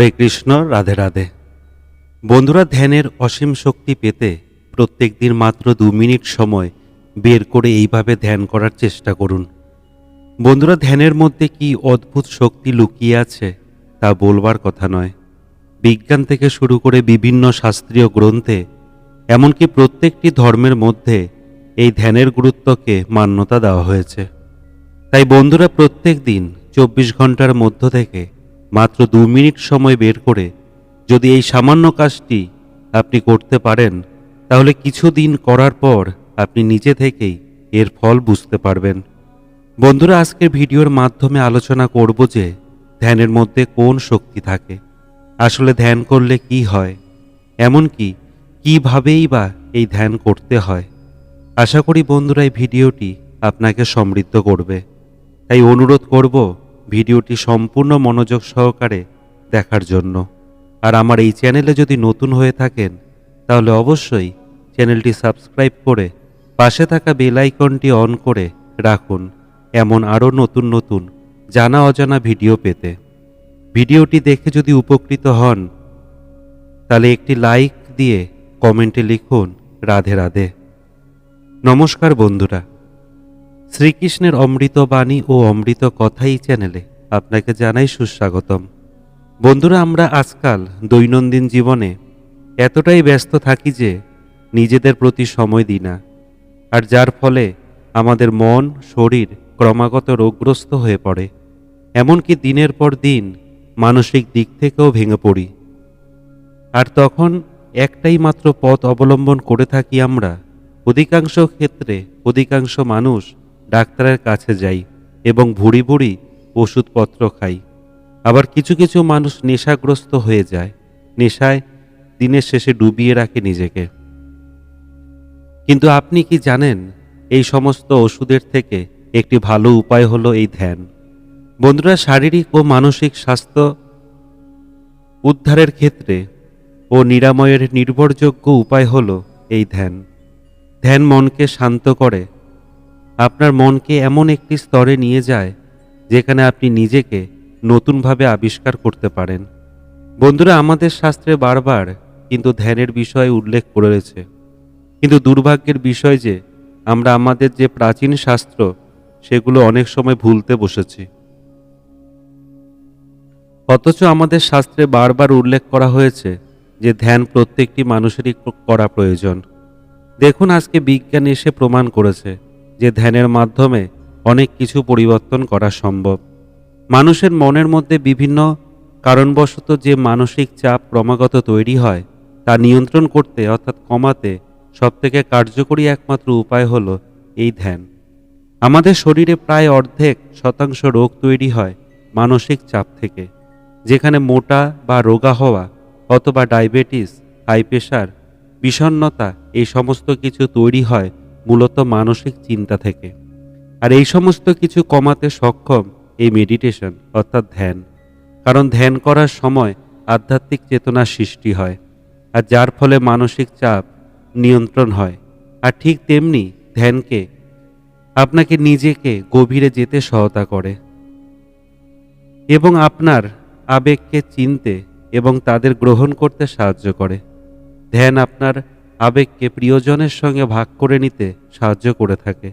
হরে কৃষ্ণ, রাধে রাধে। বন্ধুরা, ধ্যানের অসীম শক্তি পেতে প্রত্যেক দিন মাত্র দু মিনিট সময় বের করে এইভাবে ধ্যান করার চেষ্টা করুন। বন্ধুরা, ধ্যানের মধ্যে কি অদ্ভুত শক্তি লুকিয়ে আছে তা বলবার কথা নয়। বিজ্ঞান থেকে শুরু করে বিভিন্ন শাস্ত্রীয় গ্রন্থে, এমনকি প্রত্যেকটি ধর্মের মধ্যে এই ধ্যানের গুরুত্বকে মান্যতা দেওয়া হয়েছে। তাই বন্ধুরা প্রত্যেক দিন চব্বিশ ঘণ্টার মধ্য থেকে মাত্র দু মিনিট সময় বের করে যদি এই সামান্য কাজটি আপনি করতে পারেন, তাহলে কিছুদিন করার পর আপনি নিজে থেকেই এর ফল বুঝতে পারবেন। বন্ধুরা, আজকের ভিডিওর মাধ্যমে আলোচনা করব যে ধ্যানের মধ্যে কোন শক্তি থাকে। আসলে ধ্যান করলে কি হয়? এমনকি কিভাবেই বা এই ধ্যান করতে হয়? আশা করি বন্ধুরা, এই ভিডিওটি আপনাকে সমৃদ্ধ করবে। তাই অনুরোধ করব ভিডিওটি সম্পূর্ণ মনোযোগ সহকারে দেখার জন্য। আর আমার এই চ্যানেলে যদি নতুন হয়ে থাকেন, তাহলে অবশ্যই চ্যানেলটি সাবস্ক্রাইব করে পাশে থাকা বেল আইকনটি অন করে রাখুন। এমন আরও নতুন নতুন জানা অজানা ভিডিও পেতে। ভিডিওটি দেখে যদি উপকৃত হন, তাহলে একটি লাইক দিয়ে কমেন্টে লিখুন রাধে রাধে। নমস্কার বন্ধুরা। শ্রীকৃষ্ণের অমৃত বাণী ও অমৃত কথাই চ্যানেলে আপনাকে জানাই সুস্বাগতম। বন্ধুরা, আমরা আজকাল দৈনন্দিন জীবনে এতটাই ব্যস্ত থাকি যে নিজেদের প্রতি সময় দিই না, আর যার ফলে আমাদের মন, শরীর ক্রমাগত রোগগ্রস্ত হয়ে পড়ে। এমনকি দিনের পর দিন মানসিক দিক থেকেও ভেঙে পড়ি। আর তখন একটাই মাত্র পথ অবলম্বন করে থাকি আমরা, অধিকাংশ ক্ষেত্রে অধিকাংশ মানুষ ডাক্তারের কাছে যাই এবং ভুড়ি ভুড়ি ওষুধপত্র খাই। আবার কিছু কিছু মানুষ নেশাগ্রস্ত হয়ে যায়, নেশায় দিনের শেষে ডুবিয়ে রাখে নিজেকে। কিন্তু আপনি কি জানেন, এই সমস্ত ওষুধের থেকে একটি ভালো উপায় হলো এই ধ্যান। বন্ধুরা, শারীরিক ও মানসিক স্বাস্থ্য উদ্ধারের ক্ষেত্রে ও নিরাময়ের নির্ভরযোগ্য উপায় হলো এই ধ্যান। ধ্যান মনকে শান্ত করে আপনার মনকে এমন একটি স্তরে নিয়ে যায়, যেখানে আপনি নিজেকে নতুনভাবে আবিষ্কার করতে পারেন। বন্ধুরা, আমাদের শাস্ত্রে বারবার কিন্তু ধ্যানের বিষয়ে উল্লেখ করেছে কিন্তু দুর্ভাগ্যের বিষয় যে, আমরা আমাদের যে প্রাচীন শাস্ত্র, সেগুলো অনেক সময় ভুলতে বসেছি। অথচ আমাদের শাস্ত্রে বারবার উল্লেখ করা হয়েছে যে ধ্যান প্রত্যেকটি মানুষেরই করা প্রয়োজন। দেখুন, আজকে বিজ্ঞান এসে প্রমাণ করেছে যে ধ্যানের মাধ্যমে অনেক কিছু পরিবর্তন করা সম্ভব। মানুষের মনের মধ্যে বিভিন্ন কারণবশত যে মানসিক চাপ ক্রমাগত তৈরি হয়, তা নিয়ন্ত্রণ করতে অর্থাৎ কমাতে সবথেকে কার্যকরী একমাত্র উপায় হল এই ধ্যান। আমাদের শরীরে প্রায় অর্ধেক শতাংশ রোগ তৈরি হয় মানসিক চাপ থেকে, যেখানে মোটা বা রোগা হওয়া অথবা ডায়াবেটিস, হাই প্রেশার বিষণ্নতা এই সমস্ত কিছু তৈরি হয় মূলত মানসিক চিন্তা থেকে। আর এই সমস্ত কিছু কমাতে সক্ষম এই মেডিটেশন অর্থাৎ ধ্যান। কারণ ধ্যান করার সময় আধ্যাত্মিক চেতনা সৃষ্টি হয়, আর যার ফলে মানসিক চাপ নিয়ন্ত্রণ হয়। আর ঠিক তেমনি ধ্যানকে আপনাকে নিজেকে গভীরে যেতে সহায়তা করে। এবং আপনার আবেগকে চিনতে এবং তাদের গ্রহণ করতে সাহায্য করে। ধ্যান আপনার আবেগকে প্রিয়জনের সঙ্গে ভাগ করে নিতে সাহায্য করে থাকে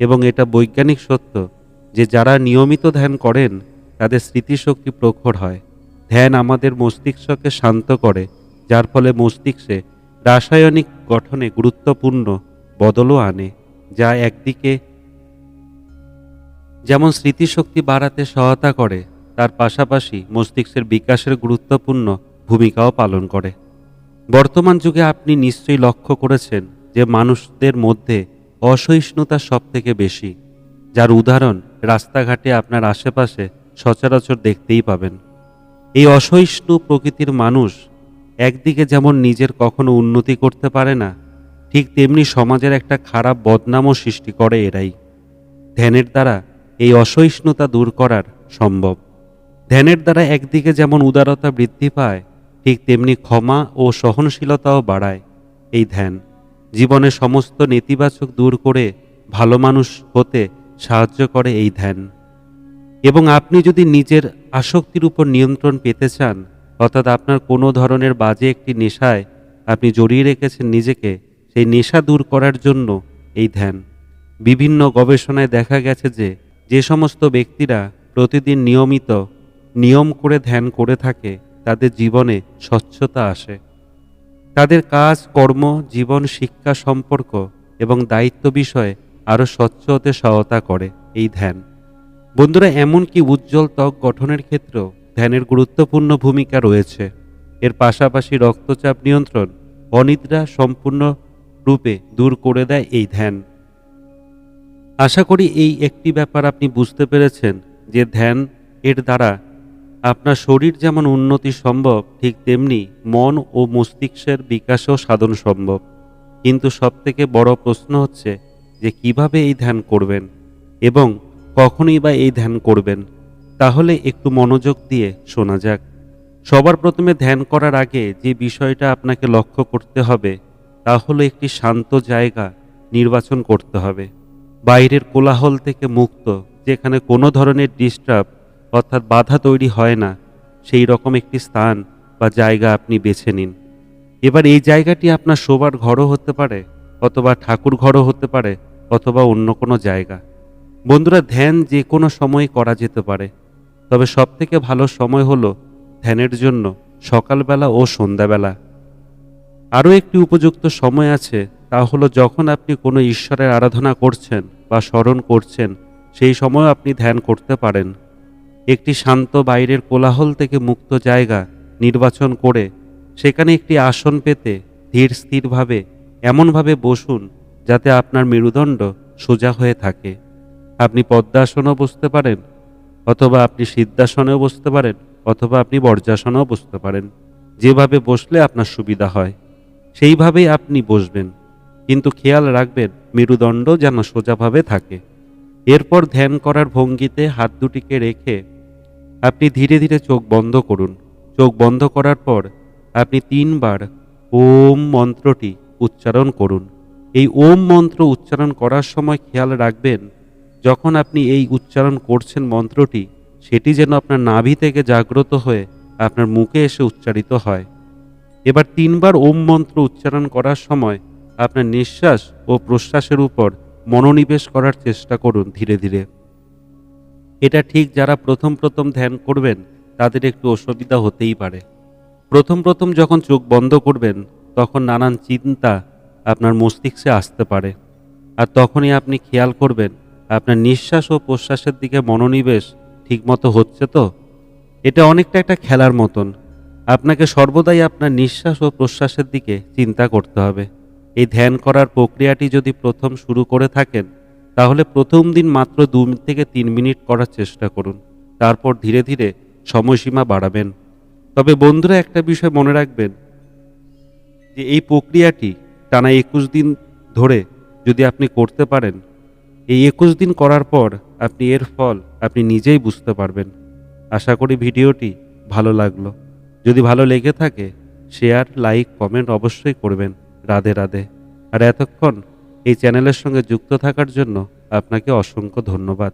এবং এটা বৈজ্ঞানিক সত্য যে যারা নিয়মিত ধ্যান করেন, তাদের স্মৃতিশক্তি প্রখর হয়। ধ্যান আমাদের মস্তিষ্ককে শান্ত করে, যার ফলে মস্তিষ্কে রাসায়নিক গঠনে গুরুত্বপূর্ণ বদলও আনে, যা একদিকে যেমন স্মৃতিশক্তি বাড়াতে সহায়তা করে, তার পাশাপাশি মস্তিষ্কের বিকাশের গুরুত্বপূর্ণ ভূমিকাও পালন করে। বর্তমান যুগে আপনি নিশ্চয়ই লক্ষ্য করেছেন যে মানুষদের মধ্যে অসহিষ্ণুতা সব থেকে বেশি, যার উদাহরণ রাস্তাঘাটে আপনার আশেপাশে সচরাচর দেখতেই পাবেন। এই অসহিষ্ণু প্রকৃতির মানুষ একদিকে যেমন নিজের কখনো উন্নতি করতে পারে না, ঠিক তেমনি সমাজের একটা খারাপ বদনামও সৃষ্টি করে এরাই। ধ্যানের দ্বারা এই অসহিষ্ণুতা দূর করার সম্ভব। ধ্যানের দ্বারা একদিকে যেমন উদারতা বৃদ্ধি পায় ঠিক তেমনি ক্ষমা ও সহনশীলতাও বাড়ায় এই ধ্যান। জীবনে সমস্ত নেতিবাচক দূর করে ভালো মানুষ হতে সাহায্য করে এই ধ্যান। এবং আপনি যদি নিজের আসক্তির উপর নিয়ন্ত্রণ পেতে চান, অর্থাৎ আপনার কোনো ধরনের বাজে একটি নেশায় আপনি জড়িয়ে রেখেছেন নিজেকে, সেই নেশা দূর করার জন্য এই ধ্যান। বিভিন্ন গবেষণায় দেখা গেছে যে যে সমস্ত ব্যক্তিরা প্রতিদিন নিয়মিত নিয়ম করে ধ্যান করে থাকে তাদের জীবনে স্বচ্ছতা আসে। তাদের কাজ, কর্ম, জীবন, শিক্ষা সম্পর্ক এবং দায়িত্ব বিষয়ে আরও স্বচ্ছ হতে সহায়তা করে এই ধ্যান। বন্ধুরা এমনকি উজ্জ্বল ত্বক গঠনের ক্ষেত্রেও ধ্যানের গুরুত্বপূর্ণ ভূমিকা রয়েছে। এর পাশাপাশি রক্তচাপ নিয়ন্ত্রণ অনিদ্রা সম্পূর্ণ রূপে দূর করে দেয় এই ধ্যান। আশা করি এই একটি ব্যাপার আপনি বুঝতে পেরেছেন যে ধ্যান এর দ্বারা আপনার শরীর যেমন উন্নতি সম্ভব, ঠিক তেমনি মন ও মস্তিষ্কের বিকাশও সাধন সম্ভব। কিন্তু সবথেকে বড় প্রশ্ন হচ্ছে যে, কীভাবে এই ধ্যান করবেন এবং কখনই বা এই ধ্যান করবেন? তাহলে একটু মনোযোগ দিয়ে শোনা যাক। সবার প্রথমে ধ্যান করার আগে যে বিষয়টা আপনাকে লক্ষ্য করতে হবে, তা হলো একটি শান্ত জায়গা নির্বাচন করতে হবে। বাইরের কোলাহল থেকে মুক্ত, যেখানে কোনো ধরনের ডিস্টার্ব অর্থাৎ বাধা তৈরি হয় না। সেই রকম একটি স্থান বা জায়গা আপনি বেছে নিন। এবার এই জায়গাটি আপনার শোবার ঘরও হতে পারে, অথবা ঠাকুর ঘরও হতে পারে, অথবা অন্য কোনো জায়গা। বন্ধুরা, ধ্যান যে কোনো সময় করা যেতে পারে। তবে সবথেকে ভালো সময় হলো ধ্যানের জন্য সকালবেলা ও সন্ধ্যাবেলা। আরও একটি উপযুক্ত সময় আছে, তা হলো যখন আপনি কোনো ঈশ্বরের আরাধনা করছেন বা স্মরণ করছেন, সেই সময় আপনি ধ্যান করতে পারেন। একটি শান্ত বাইরের কোলাহল থেকে মুক্ত জায়গা নির্বাচন করে সেখানে একটি আসন পেতে ধীর স্থিরভাবে এমনভাবে বসুন যাতে আপনার মেরুদণ্ড সোজা হয়ে থাকে। আপনি পদ্মাসনও বসতে পারেন অথবা আপনি সিদ্ধাসনেও বসতে পারেন অথবা আপনি বর্জাসনেও বসতে পারেন। যেভাবে বসলে আপনার সুবিধা হয়, সেইভাবেই আপনি বসবেন। কিন্তু খেয়াল রাখবেন মেরুদণ্ড যেন সোজাভাবে থাকে। এরপর ধ্যান করার ভঙ্গিতে হাত দুটিকে রেখে আপনি ধীরে ধীরে চোখ বন্ধ করুন। চোখ বন্ধ করার পর আপনি তিনবার ওম মন্ত্রটি উচ্চারণ করুন। এই ওম মন্ত্র উচ্চারণ করার সময় খেয়াল রাখবেন, যখন আপনি এই উচ্চারণ করছেন মন্ত্রটি, সেটি যেন আপনার নাভি থেকে জাগ্রত হয়ে আপনার মুখে এসে উচ্চারিত হয়। এবার তিনবার ওম মন্ত্র উচ্চারণ করার সময় আপনার নিঃশ্বাস ও প্রশ্বাসের উপর মনোনিবেশ করার চেষ্টা করুন ধীরে ধীরে। এটা ঠিক যারা প্রথম প্রথম ধ্যান করবেন, তাদের একটু অসুবিধা হতেই পারে। প্রথম প্রথম যখন চোখ বন্ধ করবেন, তখন নানান চিন্তা আপনার মস্তিষ্কে আসতে পারে। আর তখনই আপনি খেয়াল করবেন, আপনার নিঃশ্বাস ও প্রশ্বাসের দিকে মনোনিবেশ ঠিকমতো হচ্ছে তো? এটা অনেকটা একটা খেলার মতন। আপনাকে সর্বদাই আপনার নিঃশ্বাস ও প্রশ্বাসের দিকে চিন্তা করতে হবে। এই ধ্যান করার প্রক্রিয়াটি যদি প্রথম শুরু করে থাকেন তাহলে প্রথম দিন মাত্র দু থেকে তিন মিনিট করার চেষ্টা করুন। তারপর ধীরে ধীরে সময়সীমা বাড়াবেন। তবে বন্ধুরা, একটা বিষয় মনে রাখবেন যে এই প্রক্রিয়াটি টানা একুশ দিন ধরে যদি আপনি করতে পারেন, এই একুশ দিন করার পর আপনি এর ফল আপনি নিজেই বুঝতে পারবেন। আশা করি ভিডিওটি ভালো লাগল। যদি ভালো লেগে থাকে শেয়ার লাইক কমেন্ট অবশ্যই করবেন। রাধে রাধে। আর এতক্ষণ এই চ্যানেলের সঙ্গে যুক্ত থাকার জন্য আপনাকে অসংখ্য ধন্যবাদ।